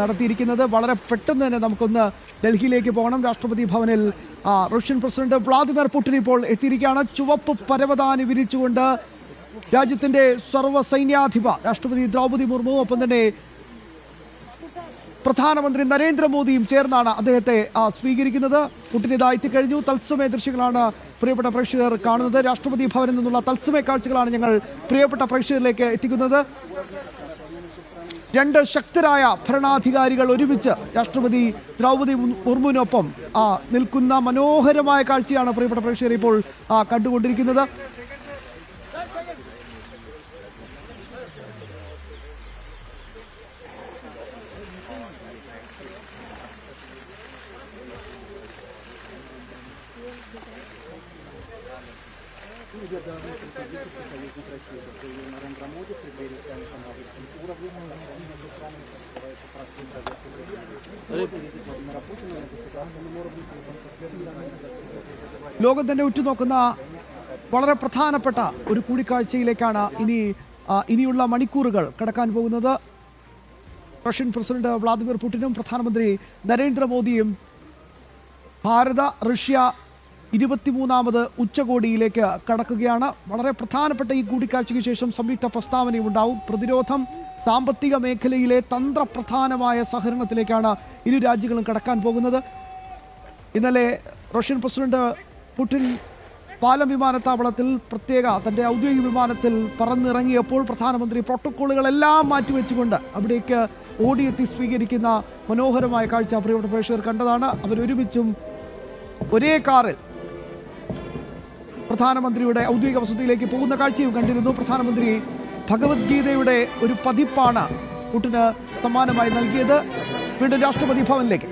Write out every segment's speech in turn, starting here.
നടത്തിയിരിക്കുന്നത്. വളരെ പെട്ടെന്ന് തന്നെ നമുക്കൊന്ന് ഡൽഹിയിലേക്ക് പോകണം. രാഷ്ട്രപതി ഭവനിൽ റഷ്യൻ പ്രസിഡന്റ് വ്ളാദിമിർ പുടിൻ ഇപ്പോൾ എത്തിയിരിക്കുകയാണ്. ചുവപ്പ് പരവതാനി വിരിച്ചുകൊണ്ട് രാജ്യത്തിന്റെ സർവ സൈന്യാധിപ രാഷ്ട്രപതി ദ്രൗപദി മുർമു ഒപ്പം തന്നെ പ്രധാനമന്ത്രി നരേന്ദ്രമോദിയും ചേർന്നാണ് അദ്ദേഹത്തെ സ്വീകരിക്കുന്നത്. പുട്ടിൻ ഇതാ എത്തിക്കഴിഞ്ഞു. തത്സമയ ദൃശ്യങ്ങളാണ് പ്രിയപ്പെട്ട പ്രേക്ഷകർ കാണുന്നത്. രാഷ്ട്രപതി ഭവനിൽ നിന്നുള്ള തത്സമയ കാഴ്ചകളാണ് ഞങ്ങൾ പ്രിയപ്പെട്ട പ്രേക്ഷകരിലേക്ക് എത്തിക്കുന്നത്. രണ്ട് ശക്തരായ ഭരണാധികാരികൾ ഒരുമിച്ച് രാഷ്ട്രപതി ദ്രൗപദി മുർമുവിനൊപ്പം നിൽക്കുന്ന മനോഹരമായ കാഴ്ചയാണ് പ്രിയപ്പെട്ട പ്രേക്ഷകർ ഇപ്പോൾ കണ്ടുകൊണ്ടിരിക്കുന്നത്. ലോകം തന്നെ ഉറ്റുനോക്കുന്ന വളരെ പ്രധാനപ്പെട്ട ഒരു കൂടിക്കാഴ്ചയിലേക്കാണ് ഇനി ഇനിയുള്ള മണിക്കൂറുകൾ കടക്കാൻ പോകുന്നത്. റഷ്യൻ പ്രസിഡന്റ് വ്ളാദിമിർ പുടിനും പ്രധാനമന്ത്രി നരേന്ദ്രമോദിയും ഭാരത റഷ്യ ഇരുപത്തിമൂന്നാമത് ഉച്ചകോടിയിലേക്ക് കടക്കുകയാണ്. വളരെ പ്രധാനപ്പെട്ട ഈ കൂടിക്കാഴ്ചയ്ക്ക് ശേഷം സംയുക്ത പ്രസ്താവനയുണ്ടാവും പ്രതിരോധം സാമ്പത്തിക മേഖലയിലെ തന്ത്രപ്രധാനമായ സഹകരണത്തിലേക്കാണ് ഇരു രാജ്യങ്ങളും കടക്കാൻ പോകുന്നത്. ഇന്നലെ റഷ്യൻ പ്രസിഡന്റ് പുടിൻ പാലം വിമാനത്താവളത്തിൽ പ്രത്യേക തന്റെ ഔദ്യോഗിക വിമാനത്തിൽ പറന്നിറങ്ങിയപ്പോൾ പ്രധാനമന്ത്രി പ്രോട്ടോക്കോളുകളെല്ലാം മാറ്റിവെച്ചുകൊണ്ട് അവിടേക്ക് ഓടിയെത്തി സ്വീകരിക്കുന്ന മനോഹരമായ കാഴ്ച പ്രിയപ്പെട്ട പ്രേക്ഷകർ കണ്ടതാണ്. അവരൊരുമിച്ചും ഒരേ കാറിൽ പ്രധാനമന്ത്രിയുടെ ഔദ്യോഗിക വസതിയിലേക്ക് പോകുന്ന കാഴ്ചയും കണ്ടിരുന്നു. പ്രധാനമന്ത്രി ഭഗവത്ഗീതയുടെ ഒരു പതിപ്പാണ് പുട്ടിന് സമ്മാനമായി നൽകിയത്. വീണ്ടും രാഷ്ട്രപതി ഭവനിലേക്ക്.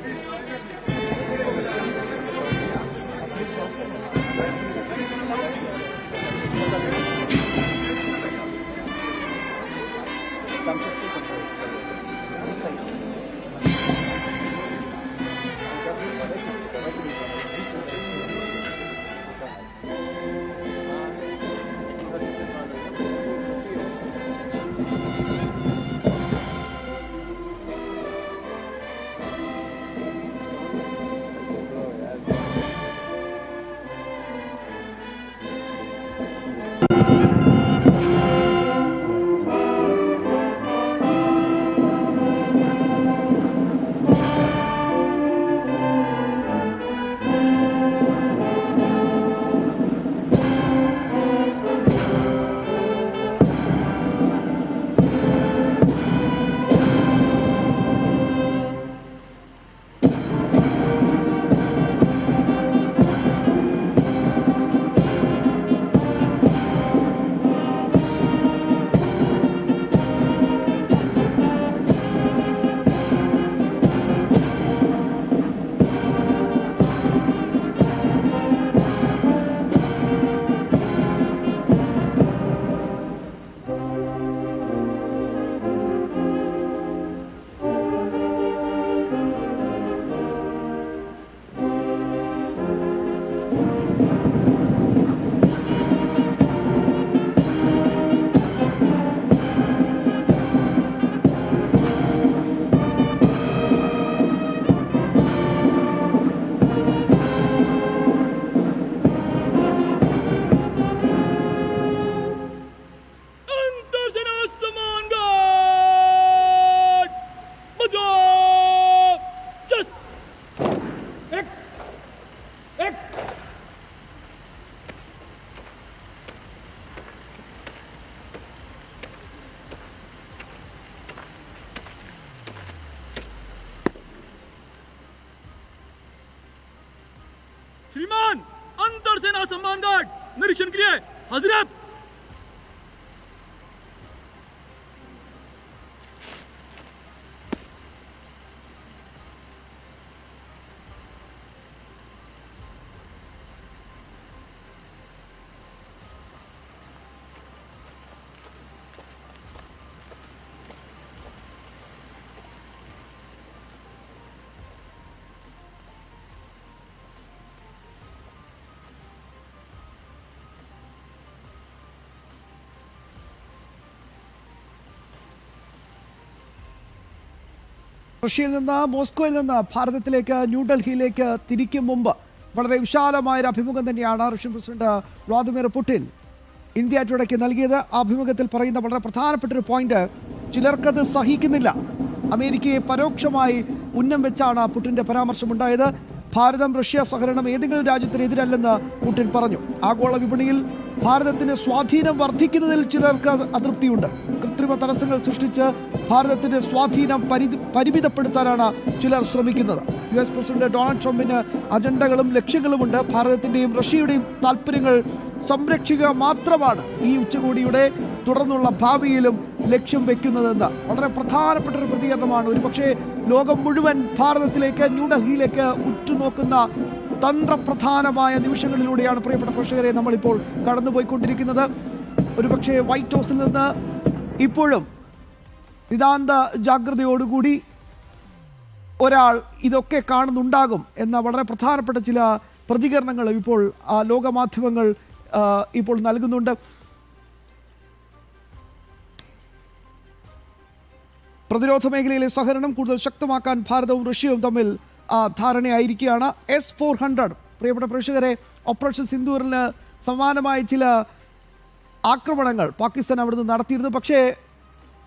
सम्मानगार्ड निरीक्षण के लिए हज़रत റഷ്യയിൽ നിന്ന് മോസ്കോയിൽ നിന്ന് ഭാരതത്തിലേക്ക് ന്യൂഡൽഹിയിലേക്ക് തിരിക്കും മുമ്പ് വളരെ വിശാലമായ ഒരു അഭിമുഖം തന്നെയാണ് Russian president Vladimir Putin India ടുഡേക്ക് നൽകിയത്. ആ അഭിമുഖത്തിൽ പറയുന്ന വളരെ പ്രധാനപ്പെട്ട ഒരു പോയിന്റ് ചിലർക്കത് സഹിക്കുന്നില്ല. അമേരിക്കയെ പരോക്ഷമായി ഉന്നം വെച്ചാണ് പുടിന്റെ പരാമർശമുണ്ടായത്. ഭാരതം റഷ്യ സഹകരണം ഏതെങ്കിലും രാജ്യത്തിന് എതിരല്ലെന്ന് പുടിൻ പറഞ്ഞു. ആഗോള വിപണിയിൽ ഭാരതത്തിന്റെ സ്വാധീനം വർദ്ധിക്കുന്നതിൽ ചിലർക്ക് അതൃപ്തിയുണ്ട്. കൃത്രിമ തടസ്സങ്ങൾ സൃഷ്ടിച്ച് ഭാരതത്തിന്റെ സ്വാധീനം പരിമിതപ്പെടുത്താനാണ് ചിലർ ശ്രമിക്കുന്നത്. യു എസ് പ്രസിഡന്റ് ഡൊണാൾഡ് ട്രംപിന് അജണ്ടകളും ലക്ഷ്യങ്ങളുമുണ്ട്. ഭാരതത്തിന്റെയും റഷ്യയുടെയും താല്പര്യങ്ങൾ സംരക്ഷിക്കുക മാത്രമാണ് ഈ ഉച്ചകോടിയുടെ തുടർന്നുള്ള ഭാവിയിലും ലക്ഷ്യം വെക്കുന്നതെന്ന്. വളരെ പ്രധാനപ്പെട്ട ഒരു പ്രതികരണമാണ്. ഒരുപക്ഷെ ലോകം മുഴുവൻ ഭാരതത്തിലേക്ക് ന്യൂഡൽഹിയിലേക്ക് ഉറ്റുനോക്കുന്ന തന്ത്രപ്രധാനമായ നിമിഷങ്ങളിലൂടെയാണ് പ്രിയപ്പെട്ട പ്രേക്ഷകരെ നമ്മളിപ്പോൾ കടന്നുപോയിക്കൊണ്ടിരിക്കുന്നത്. ഒരുപക്ഷെ വൈറ്റ് ഹൗസിൽ നിന്ന് ഇപ്പോഴും നിതാന്ത ജാഗ്രതയോടുകൂടി ഒരാൾ ഇതൊക്കെ കാണുന്നുണ്ടാകും എന്ന വളരെ പ്രധാനപ്പെട്ട ചില പ്രതികരണങ്ങൾ ഇപ്പോൾ ആ, ലോകമാധ്യമങ്ങൾ ഇപ്പോൾ നൽകുന്നുണ്ട്. പ്രതിരോധ മേഖലയിലെ സഹകരണം കൂടുതൽ ശക്തമാക്കാൻ ഭാരതവും റഷ്യയും തമ്മിൽ ധാരണയായിരിക്കുകയാണ്. എസ് ഫോർ ഹൺഡ്രഡ് പ്രിയപ്പെട്ട പ്രേക്ഷകരെ ഓപ്പറേഷൻ സിന്ദൂറിന് സമാനമായ ചില ആക്രമണങ്ങൾ പാകിസ്ഥാൻ അവിടുന്ന് നടത്തിയിരുന്നു. പക്ഷേ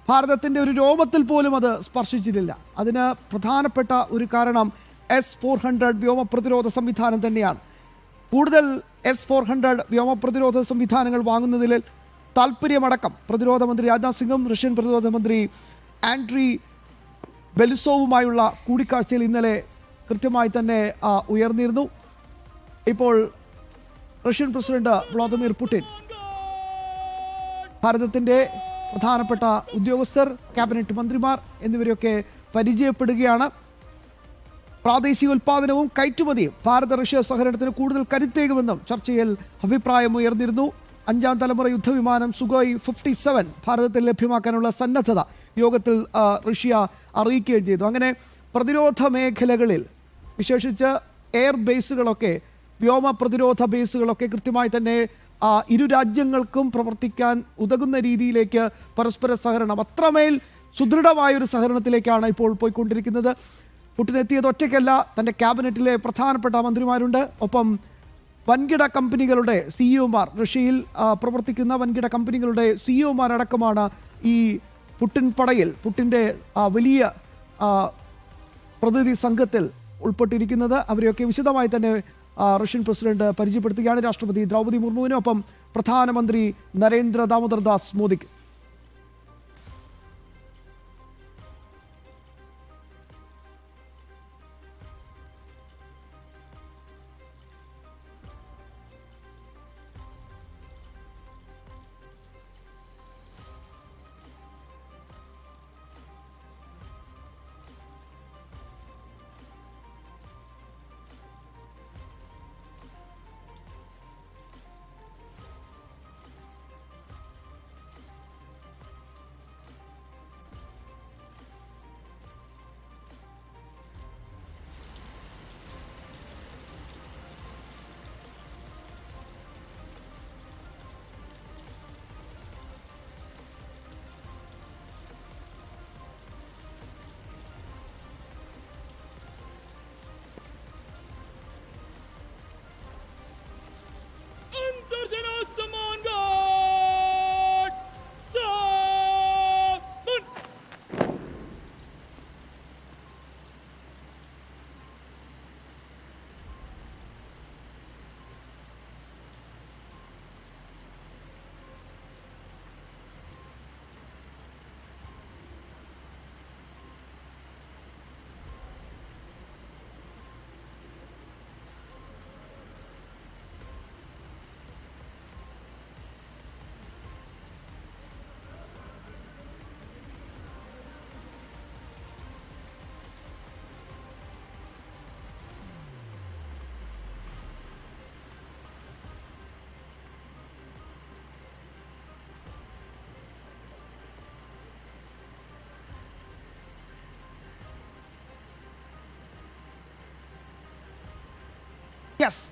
ഭാരതത്തിന്റെ ഒരു രോമത്തിൽ പോലും അത് സ്പർശിച്ചിട്ടില്ല. അതിന് പ്രധാനപ്പെട്ട ഒരു കാരണം എസ് ഫോർ ഹൺഡ്രഡ് വ്യോമ പ്രതിരോധ സംവിധാനം തന്നെയാണ്. കൂടുതൽ എസ് ഫോർ ഹൺഡ്രഡ് വ്യോമ പ്രതിരോധ സംവിധാനങ്ങൾ വാങ്ങുന്നതിൽ താല്പര്യമടക്കം പ്രതിരോധ മന്ത്രി രാജ്നാഥ് സിംഗും റഷ്യൻ പ്രതിരോധ മന്ത്രി ആൻഡ്രി ബെലുസോവുമായുള്ള കൂടിക്കാഴ്ചയിൽ ഇന്നലെ കൃത്യമായി തന്നെ ഉയർന്നിരുന്നു. ഇപ്പോൾ റഷ്യൻ പ്രസിഡന്റ് വ്ളാദിമിർ പുടിൻ ഭാരതത്തിന്റെ പ്രധാനപ്പെട്ട ഉദ്യോഗസ്ഥർ ക്യാബിനറ്റ് മന്ത്രിമാർ എന്നിവരെയൊക്കെ പരിചയപ്പെടുകയാണ്. പ്രാദേശിക ഉൽപാദനവും കയറ്റുമതിയും ഭാരത റഷ്യ സഹകരണത്തിന് കൂടുതൽ കരുത്തേകുമെന്നും ചർച്ചയിൽ അഭിപ്രായമുയർന്നിരുന്നു അഞ്ചാം തലമുറ യുദ്ധവിമാനം സുഗോയ് ഫിഫ്റ്റി സെവൻ ഭാരതത്തിൽ ലഭ്യമാക്കാനുള്ള സന്നദ്ധത യോഗത്തിൽ റഷ്യ അറിയിക്കുകയും ചെയ്തു. അങ്ങനെ പ്രതിരോധ മേഖലകളിൽ വിശേഷിച്ച് എയർ ബേസുകളൊക്കെ വ്യോമ പ്രതിരോധ ബേസുകളൊക്കെ കൃത്യമായി തന്നെ ഇരു രാജ്യങ്ങൾക്കും പ്രവർത്തിക്കാൻ ഉതകുന്ന രീതിയിലേക്ക് പരസ്പര സഹകരണം. അത്രമേൽ സുദൃഢമായൊരു സഹകരണത്തിലേക്കാണ് ഇപ്പോൾ പോയിക്കൊണ്ടിരിക്കുന്നത്. പുട്ടിൻ എത്തിയത് ഒറ്റയ്ക്കല്ല തന്റെ ക്യാബിനറ്റിലെ പ്രധാനപ്പെട്ട മന്ത്രിമാരുണ്ട്. ഒപ്പം വൻകിട കമ്പനികളുടെ സിഇഒമാർ റഷ്യയിൽ പ്രവർത്തിക്കുന്ന വൻകിട കമ്പനികളുടെ സിഇഒമാരടക്കമാണ് ഈ പുട്ടിൻ പടയിൽ പുട്ടിന്റെ വലിയ പ്രതിനിധി സംഘത്തിൽ ഉൾപ്പെട്ടിരിക്കുന്നത്. അവരെയൊക്കെ വിശദമായി തന്നെ റഷ്യൻ പ്രസിഡന്റ് പരിചയപ്പെടുത്തുകയാണ് രാഷ്ട്രപതി ദ്രൗപദി മുർമുവിനൊപ്പം പ്രധാനമന്ത്രി നരേന്ദ്ര ദാമോദർ ദാസ് മോദിക്ക്. യെസ്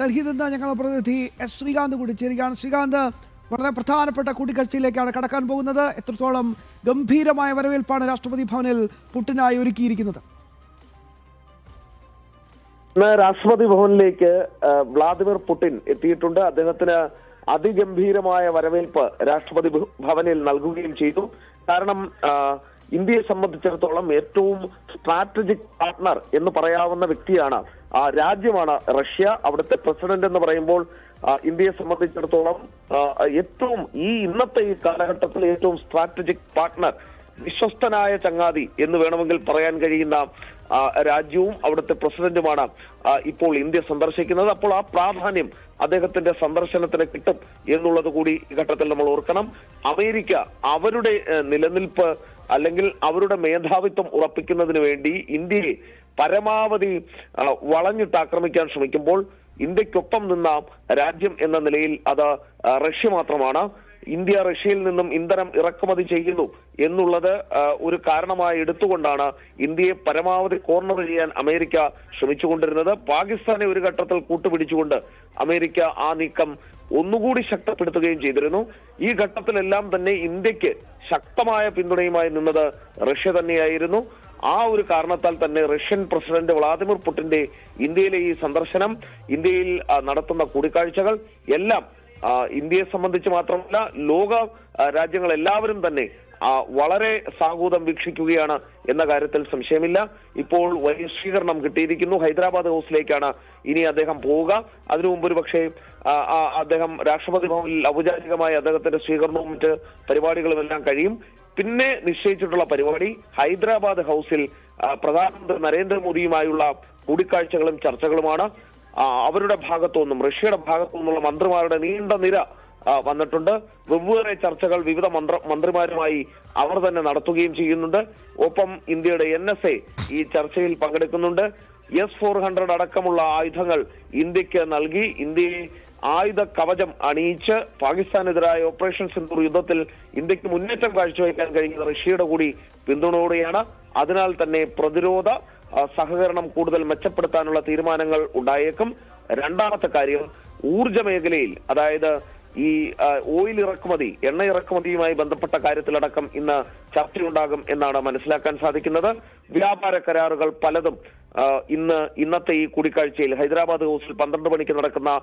ഡൽഹിയിൽ നിന്ന് ഞങ്ങളുടെ പ്രതിനിധി എസ് ശ്രീകാന്ത് കൂടി ചേരുകയാണ്. ശ്രീകാന്ത് വളരെ പ്രധാനപ്പെട്ട കൂടിക്കാഴ്ചയിലേക്കാണ് കടക്കാൻ പോകുന്നത്. എത്രത്തോളം ഗംഭീരമായ വരവേൽപ്പാണ് രാഷ്ട്രപതി ഭവനിൽ പുട്ടിനായി ഒരുക്കിയിരിക്കുന്നത്? ഇന്ന് രാഷ്ട്രപതി ഭവനിലേക്ക് വ്ളാദിമിർ പുടിൻ എത്തിയിട്ടുണ്ട്. അദ്ദേഹത്തിന് അതിഗംഭീരമായ വരവേൽപ്പ് രാഷ്ട്രപതി ഭവനിൽ നൽകുകയും ചെയ്തു. കാരണം ഇന്ത്യയെ സംബന്ധിച്ചിടത്തോളം ഏറ്റവും സ്ട്രാറ്റജിക് പാർട്ണർ എന്ന് പറയാവുന്ന വ്യക്തിയാണ് രാജ്യമാണ് റഷ്യ. അവിടുത്തെ പ്രസിഡന്റ് എന്ന് പറയുമ്പോൾ ആ, ഇന്ത്യയെ സംബന്ധിച്ചിടത്തോളം ഏറ്റവും ഈ ഇന്നത്തെ ഈ കാലഘട്ടത്തിൽ ഏറ്റവും സ്ട്രാറ്റജിക് പാർട്ട്ണർ വിശ്വസ്തനായ ചങ്ങാതി എന്ന് വേണമെങ്കിൽ പറയാൻ കഴിയുന്ന രാജ്യവും അവിടുത്തെ പ്രസിഡന്റുമാണ് ആ, ഇപ്പോൾ ഇന്ത്യ സന്ദർശിക്കുന്നത്. അപ്പോൾ ആ പ്രാധാന്യം അദ്ദേഹത്തിന്റെ സന്ദർശനത്തിന് കിട്ടും എന്നുള്ളത് കൂടി ഈ ഘട്ടത്തിൽ നമ്മൾ ഓർക്കണം. അമേരിക്ക അവരുടെ നിലനിൽപ്പ് അല്ലെങ്കിൽ അവരുടെ മേധാവിത്വം ഉറപ്പിക്കുന്നതിന് വേണ്ടി ഇന്ത്യയെ പരമാവധി വളഞ്ഞിട്ട് ആക്രമിക്കാൻ ശ്രമിക്കുമ്പോൾ ഇന്ത്യക്കൊപ്പം നിന്ന രാജ്യം എന്ന നിലയിൽ അത് റഷ്യ മാത്രമാണ്. ഇന്ത്യ റഷ്യയിൽ നിന്നും ഇന്ധനം ഇറക്കുമതി ചെയ്യുന്നു എന്നുള്ളത് ഒരു കാരണമായി എടുത്തുകൊണ്ടാണ് ഇന്ത്യയെ പരമാവധി കോർണർ ചെയ്യാൻ അമേരിക്ക ശ്രമിച്ചുകൊണ്ടിരുന്നത്. പാകിസ്ഥാനെ ഒരു ഘട്ടത്തിൽ കൂട്ടുപിടിച്ചുകൊണ്ട് അമേരിക്ക ആ നീക്കം ഒന്നുകൂടി ശക്തപ്പെടുത്തുകയും ചെയ്തിരുന്നു. ഈ ഘട്ടത്തിലെല്ലാം തന്നെ ഇന്ത്യയ്ക്ക് ശക്തമായ പിന്തുണയുമായി നിന്നത് റഷ്യ തന്നെയായിരുന്നു. ആ ഒരു കാരണത്താൽ തന്നെ റഷ്യൻ പ്രസിഡന്റ് വ്ളാദിമിർ പുടിന്റെ ഇന്ത്യയിലെ ഈ സന്ദർശനം ഇന്ത്യയിൽ നടത്തുന്ന കൂടിക്കാഴ്ചകൾ എല്ലാം ഇന്ത്യയെ സംബന്ധിച്ച് മാത്രമല്ല ലോക രാജ്യങ്ങൾ എല്ലാവരും തന്നെ വളരെ സാഹൂതം വീക്ഷിക്കുകയാണ് എന്ന കാര്യത്തിൽ സംശയമില്ല. ഇപ്പോൾ വൈശ്വീകരണം കിട്ടിയിരിക്കുന്നു. ഹൈദരാബാദ് ഹൗസിലേക്കാണ് ഇനി അദ്ദേഹം പോവുക. അതിനു മുമ്പ് ഒരു പക്ഷേ അദ്ദേഹം രാഷ്ട്രപതി ഭവനിൽ ഔപചാരികമായി അദ്ദേഹത്തിന്റെ സ്വീകരണവും മറ്റ് പരിപാടികളും എല്ലാം കഴിയും. പിന്നെ നിശ്ചയിച്ചിട്ടുള്ള പരിപാടി ഹൈദരാബാദ് ഹൗസിൽ പ്രധാനമന്ത്രി നരേന്ദ്രമോദിയുമായുള്ള കൂടിക്കാഴ്ചകളും ചർച്ചകളുമാണ്. അവരുടെ ഭാഗത്തു നിന്നും റഷ്യയുടെ ഭാഗത്തു നിന്നുള്ള മന്ത്രിമാരുടെ നീണ്ട നിര വന്നിട്ടുണ്ട്. വെവ്വേറെ ചർച്ചകൾ വിവിധ മന്ത്ര മന്ത്രിമാരുമായി അവർ തന്നെ നടത്തുകയും ചെയ്യുന്നുണ്ട്. ഒപ്പം ഇന്ത്യയുടെ എൻ എസ് എ ഈ ചർച്ചയിൽ പങ്കെടുക്കുന്നുണ്ട്. എസ് ഫോർ ഹൺഡ്രഡ് അടക്കമുള്ള ആയുധങ്ങൾ ഇന്ത്യയ്ക്ക് നൽകി. ഇന്ത്യയെ ആയുധ കവചം അണിയിച്ച് പാകിസ്ഥാനെതിരായ ഓപ്പറേഷൻ സിന്ദൂർ യുദ്ധത്തിൽ ഇന്ത്യയ്ക്ക് മുന്നേറ്റം കാഴ്ചവെക്കാൻ കഴിയുന്ന റഷ്യയുടെ കൂടി പിന്തുണയോടെയാണ്. അതിനാൽ തന്നെ പ്രതിരോധ സഹകരണം കൂടുതൽ മെച്ചപ്പെടുത്താനുള്ള തീരുമാനങ്ങൾ ഉണ്ടായേക്കും. രണ്ടാമത്തെ കാര്യം ഊർജ മേഖലയിൽ അതായത് ഈ ഓയിൽ ഇറക്കുമതി എണ്ണ ഇറക്കുമതിയുമായി ബന്ധപ്പെട്ട കാര്യത്തിലടക്കം ഇന്ന് ചർച്ചയുണ്ടാകും എന്നാണ് മനസ്സിലാക്കാൻ സാധിക്കുന്നത്. വ്യാപാര കരാറുകൾ പലതും ഇന്ന് ഇന്നത്തെ ഈ കൂടിക്കാഴ്ചയിൽ ഹൈദരാബാദ് ഹൗസിൽ പന്ത്രണ്ട് മണിക്ക് നടക്കുന്ന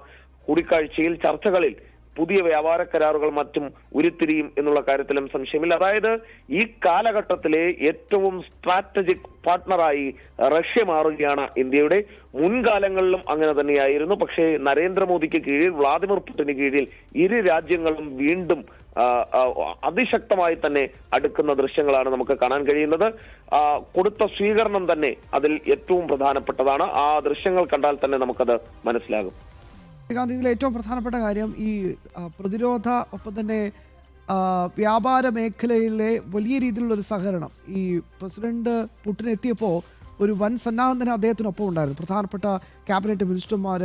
കൂടിക്കാഴ്ചയിൽ ചർച്ചകളിൽ പുതിയ വ്യാപാര കരാറുകൾ മറ്റും ഉരുത്തിരിയും എന്നുള്ള കാര്യത്തിലും സംശയമില്ല. അതായത് ഈ കാലഘട്ടത്തിലെ ഏറ്റവും സ്ട്രാറ്റജിക് പാർട്ട്ണറായി റഷ്യ മാറുകയാണ് ഇന്ത്യയുടെ. മുൻകാലങ്ങളിലും അങ്ങനെ തന്നെയായിരുന്നു. പക്ഷേ നരേന്ദ്രമോദിക്ക് കീഴിൽ വ്ളാദിമിർ പുടിന് കീഴിൽ ഇരു രാജ്യങ്ങളും വീണ്ടും അതിശക്തമായി തന്നെ അടുക്കുന്ന ദൃശ്യങ്ങളാണ് നമുക്ക് കാണാൻ കഴിയുന്നത്. കൊടുത്ത സ്വീകരണം തന്നെ അതിൽ ഏറ്റവും പ്രധാനപ്പെട്ടതാണ്. ആ ദൃശ്യങ്ങൾ കണ്ടാൽ തന്നെ നമുക്കത് മനസ്സിലാകും. ശ്രീകാന്ത് ഇതിൽ ഏറ്റവും പ്രധാനപ്പെട്ട കാര്യം ഈ പ്രതിരോധ ഒപ്പം തന്നെ വ്യാപാര മേഖലയിലെ വലിയ രീതിയിലുള്ള ഒരു സഹകരണം. ഈ പ്രസിഡന്റ് പുട്ടിൻ എത്തിയപ്പോൾ ഒരു വൻ സന്നാഹം തന്നെ അദ്ദേഹത്തിനൊപ്പം ഉണ്ടായിരുന്നു. പ്രധാനപ്പെട്ട ക്യാബിനറ്റ് മിനിസ്റ്റർമാർ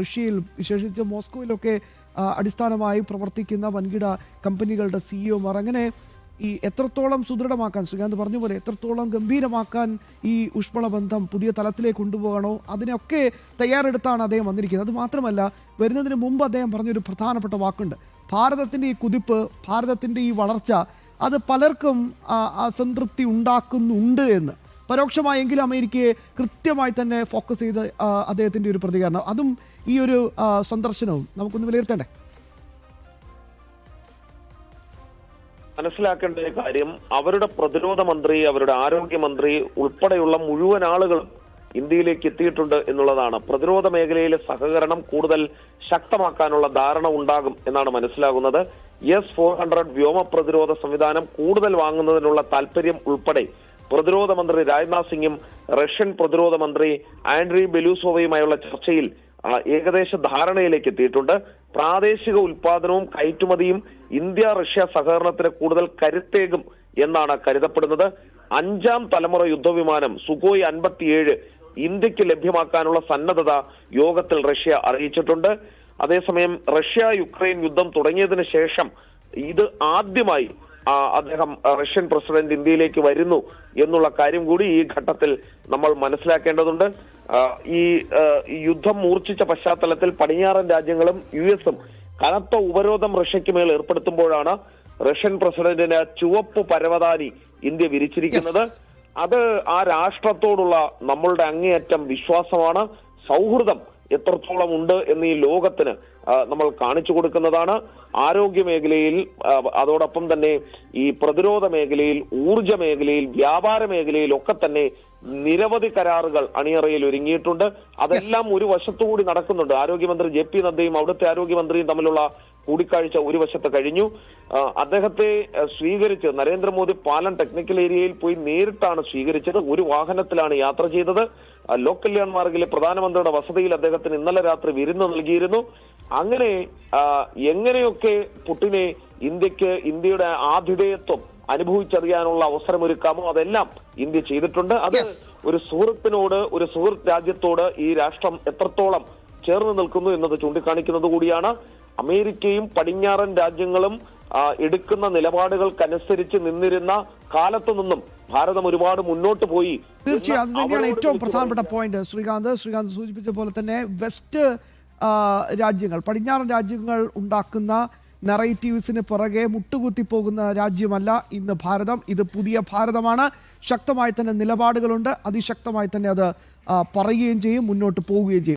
റഷ്യയിൽ വിശേഷിച്ച് മോസ്കോയിലൊക്കെ അടിസ്ഥാനമായി പ്രവർത്തിക്കുന്ന വൻകിട കമ്പനികളുടെ സിഇഒമാർ അങ്ങനെ ഈ എത്രത്തോളം സുദൃഢമാക്കാൻ ശ്രീകാന്ത് പറഞ്ഞ പോലെ എത്രത്തോളം ഗംഭീരമാക്കാൻ ഈ ഊഷ്മള ബന്ധം പുതിയ തലത്തിലേക്ക് കൊണ്ടുപോകണോ അതിനൊക്കെ തയ്യാറെടുത്താണ് അദ്ദേഹം വന്നിരിക്കുന്നത്. അത് മാത്രമല്ല വരുന്നതിന് മുമ്പ് അദ്ദേഹം പറഞ്ഞൊരു പ്രധാനപ്പെട്ട വാക്കുണ്ട്. ഭാരതത്തിന്റെ ഈ കുതിപ്പ് ഭാരതത്തിന്റെ ഈ വളർച്ച അത് പലർക്കും അസംതൃപ്തി ഉണ്ടാക്കുന്നുണ്ട് എന്ന്. പരോക്ഷമായെങ്കിലും അമേരിക്കയെ കൃത്യമായി തന്നെ ഫോക്കസ് ചെയ്ത് അദ്ദേഹത്തിന്റെ ഒരു പ്രതികരണം. അതും ഈ ഒരു സന്ദർശനവും നമുക്കൊന്ന് വിലയിരുത്തണ്ടേ? മനസ്സിലാക്കേണ്ട ഒരു കാര്യം അവരുടെ പ്രതിരോധ മന്ത്രി അവരുടെ ആരോഗ്യമന്ത്രി ഉൾപ്പെടെയുള്ള മുഴുവൻ ആളുകളും ഇന്ത്യയിലേക്ക് എത്തിയിട്ടുണ്ട് എന്നുള്ളതാണ്. പ്രതിരോധ മേഖലയിലെ സഹകരണം കൂടുതൽ ശക്തമാക്കാനുള്ള ധാരണ ഉണ്ടാകും എന്നാണ് മനസ്സിലാകുന്നത്. എസ് ഫോർ ഹൺഡ്രഡ് വ്യോമ പ്രതിരോധ സംവിധാനം കൂടുതൽ വാങ്ങുന്നതിനുള്ള താല്പര്യം ഉൾപ്പെടെ പ്രതിരോധ മന്ത്രി രാജ്നാഥ് സിംഗും റഷ്യൻ പ്രതിരോധ മന്ത്രി ആൻഡ്രി ബെലൂസോവയുമായുള്ള ചർച്ചയിൽ ഏകദേശ ധാരണയിലേക്ക് എത്തിയിട്ടുണ്ട്. പ്രാദേശിക ഉൽപാദനവും കയറ്റുമതിയും ഇന്ത്യ റഷ്യ സഹകരണത്തിന് കൂടുതൽ കരുത്തേകും എന്നാണ് കരുതപ്പെടുന്നത്. അഞ്ചാം തലമുറ യുദ്ധവിമാനം സുഖോയ് അൻപത്തിയേഴ് ഇന്ത്യയ്ക്ക് ലഭ്യമാക്കാനുള്ള സന്നദ്ധത യോഗത്തിൽ റഷ്യ അറിയിച്ചിട്ടുണ്ട്. അതേസമയം റഷ്യ യുക്രൈൻ യുദ്ധം തുടങ്ങിയതിനു ശേഷം ഇത് ആദ്യമായി അദ്ദേഹം റഷ്യൻ പ്രസിഡന്റ് ഇന്ത്യയിലേക്ക് വരുന്നു എന്നുള്ള കാര്യം കൂടി ഈ ഘട്ടത്തിൽ നമ്മൾ മനസ്സിലാക്കേണ്ടതുണ്ട്. ഈ യുദ്ധം മൂർച്ഛിച്ച പശ്ചാത്തലത്തിൽ പടിഞ്ഞാറൻ രാജ്യങ്ങളും യു എസും കനത്ത ഉപരോധം റഷ്യയ്ക്ക് മേൽ ഏർപ്പെടുത്തുമ്പോഴാണ് റഷ്യൻ പ്രസിഡന്റിന് ചുവപ്പ് പരവതാനി ഇന്ത്യ വിരിച്ചിരിക്കുന്നത്. അത് ആ രാഷ്ട്രത്തോടുള്ള നമ്മളുടെ അങ്ങേയറ്റം വിശ്വാസമാണ്. സൗഹൃദം എത്രത്തോളം ഉണ്ട് എന്ന് ഈ ലോകത്തിന് നമ്മൾ കാണിച്ചു കൊടുക്കുന്നതാണ്. ആരോഗ്യ മേഖലയിൽ അതോടൊപ്പം തന്നെ ഈ പ്രതിരോധ മേഖലയിൽ ഊർജ മേഖലയിൽ വ്യാപാര മേഖലയിൽ ഒക്കെ തന്നെ നിരവധി കരാറുകൾ അണിയറയിൽ ഒരുങ്ങിയിട്ടുണ്ട്. അതെല്ലാം ഒരു വശത്തുകൂടി നടക്കുന്നുണ്ട്. ആരോഗ്യമന്ത്രി ജെ പി നദ്ദയും അവിടുത്തെ ആരോഗ്യമന്ത്രിയും തമ്മിലുള്ള കൂടിക്കാഴ്ച ഒരു വശത്ത് കഴിഞ്ഞു. അദ്ദേഹത്തെ സ്വീകരിച്ച് നരേന്ദ്രമോദി പാലം ടെക്നിക്കൽ ഏരിയയിൽ പോയി നേരിട്ടാണ് സ്വീകരിച്ചത്. ഒരു വാഹനത്തിലാണ് യാത്ര ചെയ്തത്. ലോക് കല്യാൺ മാർഗിലെ പ്രധാനമന്ത്രിയുടെ വസതിയിൽ അദ്ദേഹത്തിന് ഇന്നലെ രാത്രി വിരുന്ന് നൽകിയിരുന്നു. അങ്ങനെ എങ്ങനെയൊക്കെ പുട്ടിനെ ഇന്ത്യയ്ക്ക് ഇന്ത്യയുടെ ആതിഥേയത്വം അനുഭവിച്ചറിയാനുള്ള അവസരം ഒരുക്കാമോ അതെല്ലാം ഇന്ത്യ ചെയ്തിട്ടുണ്ട്. അത് ഒരു സുഹൃത്തിനോട് ഒരു സുഹൃത്ത് രാജ്യത്തോട് ഈ രാഷ്ട്രം എത്രത്തോളം ചേർന്ന് നിൽക്കുന്നു എന്നത് ചൂണ്ടിക്കാണിക്കുന്നത് കൂടിയാണ് അമേരിക്കയും പടിഞ്ഞാറൻ രാജ്യങ്ങളും എടുക്കുന്ന നിലപാടുകൾക്കനുസരിച്ച് നിന്നിരുന്ന കാലത്തു നിന്നും ഭാരതം ഒരുപാട് മുന്നോട്ട് പോയി. തീർച്ചയായും അത് തന്നെയാണ് ഏറ്റവും പ്രധാനപ്പെട്ട പോയിന്റ് ശ്രീകാന്ത് ശ്രീകാന്ത് സൂചിപ്പിച്ച പോലെ തന്നെ വെസ്റ്റ് രാജ്യങ്ങൾ പടിഞ്ഞാറൻ രാജ്യങ്ങൾ ഉണ്ടാക്കുന്ന നെറേറ്റീവ്സിന് പുറകെ മുട്ടുകുത്തി പോകുന്ന രാജ്യമല്ല ഇന്ന് ഭാരതം. ഇത് പുതിയ ഭാരതമാണ്. ശക്തമായി തന്നെ നിലപാടുകളുണ്ട്. അതിശക്തമായി തന്നെ അത് പറയുകയും ചെയ്യും മുന്നോട്ട് പോവുകയും ചെയ്യും.